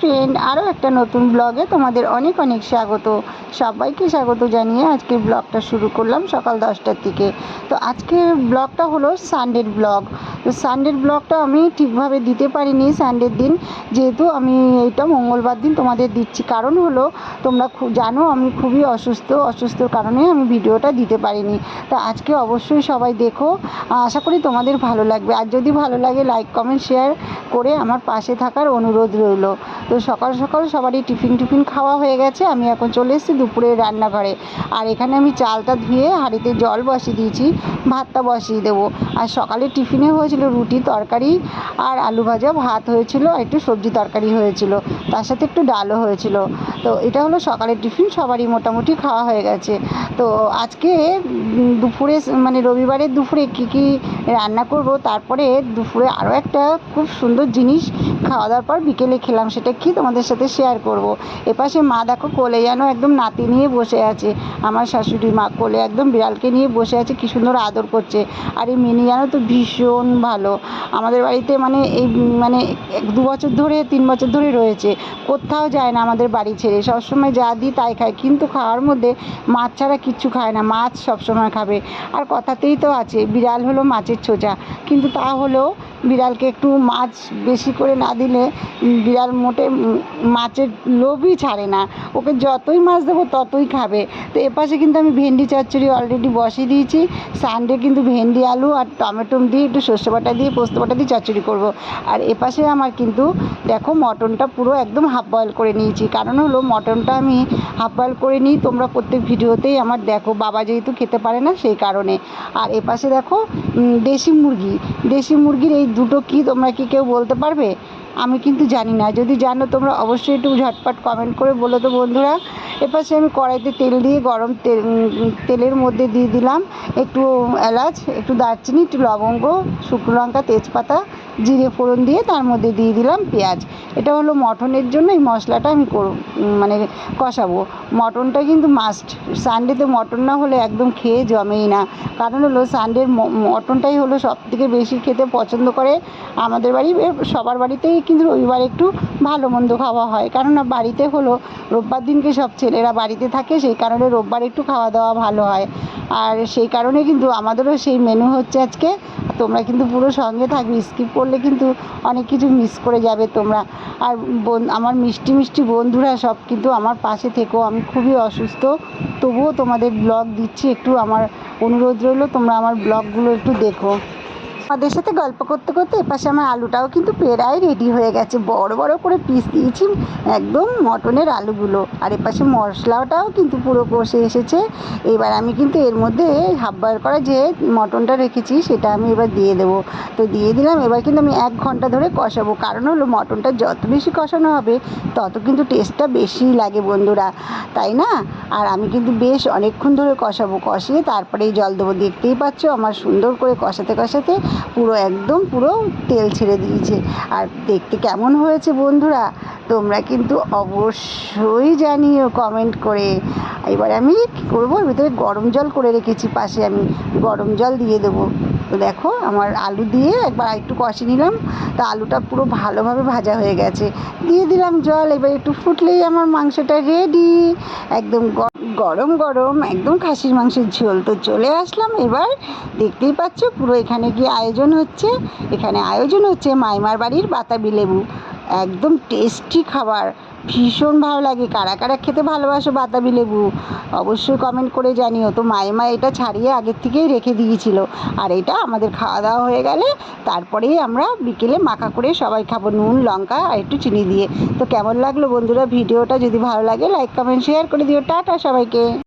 Friend, আরও একটা নতুন ব্লগে তোমাদের অনেক অনেক স্বাগত। সবাইকে স্বাগত জানিয়ে আজকে ব্লগটা শুরু করলাম সকাল দশটার দিকে। তো আজকে ব্লগটা হলো সানডের ব্লগ। তো সানডের ব্লগটা আমি ঠিকভাবে দিতে পারিনি সানডের দিন। যেহেতু আমি এটা মঙ্গলবার দিন তোমাদের দিচ্ছি। কারণ হলো, তোমরা জানো আমি খুবই অসুস্থ। অসুস্থর কারণে আমি ভিডিওটা দিতে পারিনি। তো আজকে অবশ্যই সবাই দেখো। আশা করি তোমাদের ভালো লাগবে। আর যদি ভালো লাগে লাইক কমেন্ট শেয়ার করে আমার পাশে থাকার অনুরোধ রইল। তো সকাল সকাল সবারই টিফিন টিফিন খাওয়া হয়ে গেছে। আমি এখন চলে এসেছি দুপুরের রান্নাঘরে। আর এখানে আমি চালটা ধুয়ে হাঁড়িতে জল বসিয়ে দিয়েছি, ভাতটা বসিয়ে দেবো। আর সকালে টিফিনে হয়েছিল রুটি তরকারি আর আলু ভাজা, ভাত হয়েছিল আর একটু সবজি তরকারি হয়েছিল। তার সাথে একটু ডালও হয়েছিল। তো এটা হলো সকালের টিফিন, সবারই মোটামুটি খাওয়া হয়ে গেছে। তো আজকে দুপুরে মানে রবিবারের দুপুরে কী কী রান্না করব, তারপরে দুপুরে আরও একটা খুব সুন্দর জিনিস খাওয়া দাওয়ার পর বিকেলে খেলাম, সেটা কি তোমাদের সাথে শেয়ার করব। এপাশে মা দেখো কোলে যেন একদম নাতি নিয়ে বসে আছে। আমার শাশুড়ি মা কোলে একদম বিড়ালকে নিয়ে বসে আছে, কি সুন্দর আদর করছে। আর এই মিনি জানো তো ভীষণ ভালো। আমাদের বাড়িতে মানে এই মানে দু বছর ধরে, তিন বছর ধরে রয়েছে। কোথাও যায় না আমাদের বাড়ি ছেড়ে। সবসময় যা দিই তাই খায়। কিন্তু খাওয়ার মধ্যে মাছ ছাড়া কিচ্ছু খায় না। মাছ সবসময় খাবে। আর কথাতেই তো আছে, বিড়াল হলো মাছের ছোচা। কিন্তু তা হলেও বিড়ালকে একটু মাছ বেশি করে না দিলে বিড়াল মোটে মাছের লোভই ছাড়ে না। ওকে যতই মাছ দেবো ততই খাবে। তো এপাশে কিন্তু আমি ভেন্ডি চচ্চড়ি অলরেডি বসিয়ে দিয়েছি। সানডে কিন্তু ভেন্ডি, আলু আর টমেটো দিয়ে একটু সর্ষে বাটা দিয়ে পোস্ত বাটা দিয়ে চচ্চড়ি করব। আর এপাশে আমার কিন্তু দেখো মটনটা পুরো একদম হাফ বয়েল করে নিয়েছি। কারণ হলো মটনটা আমি হাফ বয়েল করে নিই, তোমরা প্রত্যেক ভিডিওতেই আমার দেখো, বাবা যেহেতু খেতে পারে না সেই কারণে। আর এপাশে দেখো দেশি মুরগি। দেশি মুরগির এই দুটো কি তোমরা কি কেউ বলতে পারবে? আমি কিন্তু জানি না। যদি জানো তোমরা অবশ্যই একটু ঝটপট কমেন্ট করে বলো তো বন্ধুরা। এপাশে আমি কড়াইতে তেল দিয়ে গরম তেল তেলের মধ্যে দিয়ে দিলাম একটু এলাচ, একটু দারচিনি, একটু লবঙ্গ, শুকনো লঙ্কা, তেজপাতা। জিরে ফোড়ন দিয়ে তার মধ্যে দিয়ে দিলাম পেঁয়াজ। এটা হলো মটনের জন্য এই মশলাটা আমি করব মানে কষাবো। মটনটা কিন্তু মাস্ট সানডেতে মটন না হলে একদম খেয়ে জমেই না। কারণ হলো সানডের মটনটাই হলো সব থেকে বেশি খেতে পছন্দ করে। আমাদের বাড়ি সবার বাড়িতেই কিন্তু রবিবার একটু ভালো মন্দ খাওয়া হয়। কেননা বাড়িতে হলো রোববার দিনকে সব ছেলেরা বাড়িতে থাকে, সেই কারণে রোববার একটু খাওয়া দাওয়া ভালো হয়। আর সেই কারণে কিন্তু আমাদেরও সেই মেনু হচ্ছে আজকে তোমরা কিন্তু পুরো সঙ্গে থাকবে স্কিপ করলে কিন্তু অনেক কিছু মিস করে যাবে তোমরা। আর আমার মিষ্টি মিষ্টি বন্ধুরা সব কিন্তু আমার পাশে থেকেও আমি খুবই অসুস্থ। তবুও তোমাদের ব্লগ দিচ্ছি, একটু আমার অনুরোধ রইল, তোমরা আমার ব্লগগুলো একটু দেখো। আমাদের সাথে গল্প করতে করতে এপাশে আমার আলুটাও কিন্তু প্রায় রেডি হয়ে গেছে। বড় বড় করে পিস দিয়েছি, একদম মটনের আলুগুলো। আর এপাশে মশলাটাও কিন্তু পুরো কষে এসেছে। এবার আমি কিন্তু এর মধ্যে বয়েল করা যে মটনটা রেখেছি, সেটা আমি এবার দিয়ে দেবো। তো দিয়ে দিলাম, এবার কিন্তু আমি এক ঘণ্টা ধরে কষাবো। কারণ হলো মটনটা যত বেশি কষানো হবে, তত কিন্তু টেস্টটা বেশি লাগে বন্ধুরা, তাই না? আর আমি কিন্তু বেশ অনেকক্ষণ ধরে কষাবো। কষিয়ে তারপরে জল দেবো দেখতেই পাচ্ছ, আমার সুন্দর করে কষাতে কষাতে পুরো একদম পুরো তেল ছেড়ে দিয়েছে। আর দেখতে কেমন হয়েছে বন্ধুরা, তোমরা কিন্তু অবশ্যই জানিও কমেন্ট করে। এবার আমি কী করব? ভিতরে গরম জল করে রেখেছি, পাশে আমি গরম জল দিয়ে দেবো। তো দেখো, আমার আলু দিয়ে একবার একটু কষে নিলাম। তা আলুটা পুরো ভালোভাবে ভাজা হয়ে গেছে। দিয়ে দিলাম জল, এবার একটু ফুটলেই আমার মাংসটা রেডি একদম গরম গরম, একদম খাসির মাংসের ঝোল। তো চলে আসলাম এবার, দেখতেই পাচ্ছ পুরো এখানে কি আয়োজন হচ্ছে। এখানে আয়োজন হচ্ছে মাইমার বাড়ির বাতাবি লেবু। একদম টেস্টি খাবার। ভীষণ ভালো লাগে। কারা কারা খেতে ভালোবাসো বাতাবি লেবু, অবশ্যই কমেন্ট করে জানিও। তো মাইমা এটা ছাড়িয়ে আগের থেকেই রেখে দিয়েছিল। আর এটা আমাদের খাওয়া দাওয়া হয়ে গেলে তারপরেই আমরা বিকেলে মাখা করে সবাই খাব নুন, লঙ্কা আর একটু চিনি দিয়ে। তো কেমন লাগল বন্ধুরা? ভিডিওটা যদি ভালো লাগে লাইক কমেন্ট শেয়ার করে দিও। টাটা সবাইকে।